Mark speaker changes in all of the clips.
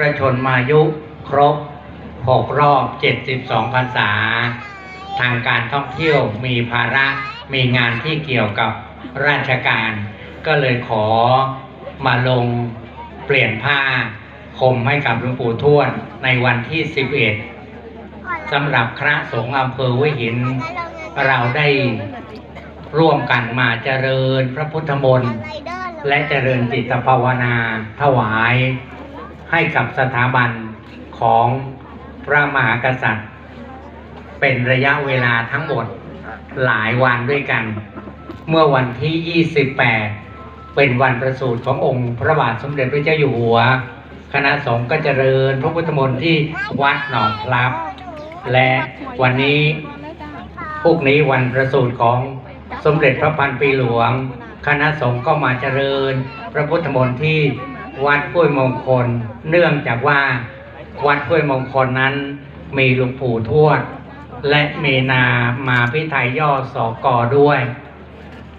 Speaker 1: พระชนมายุครบ 6 รอบ 72พรรษา ทางการท่องเที่ยวมีภาระมีงานที่เกี่ยวกับราชการ ก็เลยขอมาลงเปลี่ยนผ้าคมให้กับหลวงปู่ทวดในวันที่ 11สำหรับคณะสงฆ์อำเภอหัวหิน เราได้ร่วมกันมาเจริญพระพุทธมนต์ และเจริญจิตภาวนาถวาย ให้กับสถาบันของพระมหากษัตริย์ เป็นระยะเวลาทั้งหมดหลายวันด้วยกัน เมื่อวันที่ 28 เป็นวันประสูติขององค์พระบาทสมเด็จพระเจ้าอยู่หัว คณะสงฆ์ก็เจริญพระพุทธมนต์ที่วัดหนองพลับ และวันนี้พรุ่งนี้วันประสูติของสมเด็จพระพันปีหลวง คณะสงฆ์ก็มาเจริญ พระพุทธมนต์ที่ วัดห้วยมงคล เนื่องจากว่าวัดห้วยมงคลนั้น มีหลวงปู่ทวด และเมนามาพิไทยย่อสอกอด้วย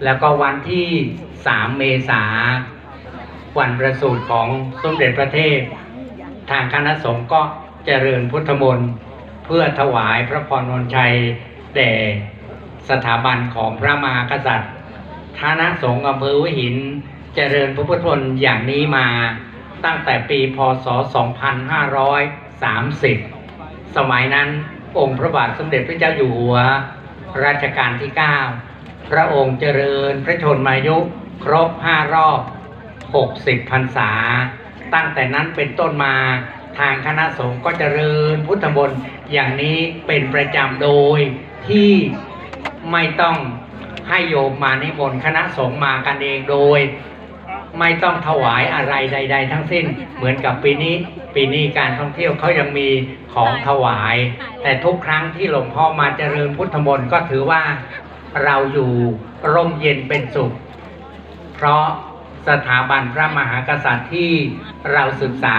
Speaker 1: แล้วก็วันที่ 3 เมษาวันประสูติของสมเด็จพระเทพ ทางคณะสงฆ์ก็เจริญพุทธมนต์เพื่อถวายพระพรมนชัยแด่สถาบันของพระมหากษัตริย์คณะสงฆ์อำเภอหัวหิน เจริญพระพุทธมนต์อย่างนี้มาตั้งแต่ปีพศ 2530 สมัยนั้นองค์พระบาทสมเด็จพระเจ้าอยู่หัวรัชกาลที่ 9 พระองค์เจริญพระชนมายุครบ 5 รอบ 60พรรษา ตั้งแต่นั้นเป็นต้นมาทางคณะสงฆ์ก็เจริญพุทธมนต์อย่างนี้เป็นประจำโดยที่ไม่ต้องให้โยมมานิมนต์คณะสงฆ์มากันเองโดย ไม่ต้องถวายอะไรใด ๆ ทั้งสิ้น เหมือนกับปีนี้ ปีนี้การท่องเที่ยวเขายังมีของถวาย แต่ทุกครั้งที่หลวงพ่อมาเจริญพุทธมนต์ก็ถือว่าเราอยู่ร่มเย็นเป็นสุข เพราะสถาบันพระมหากษัตริย์ที่เราศึกษา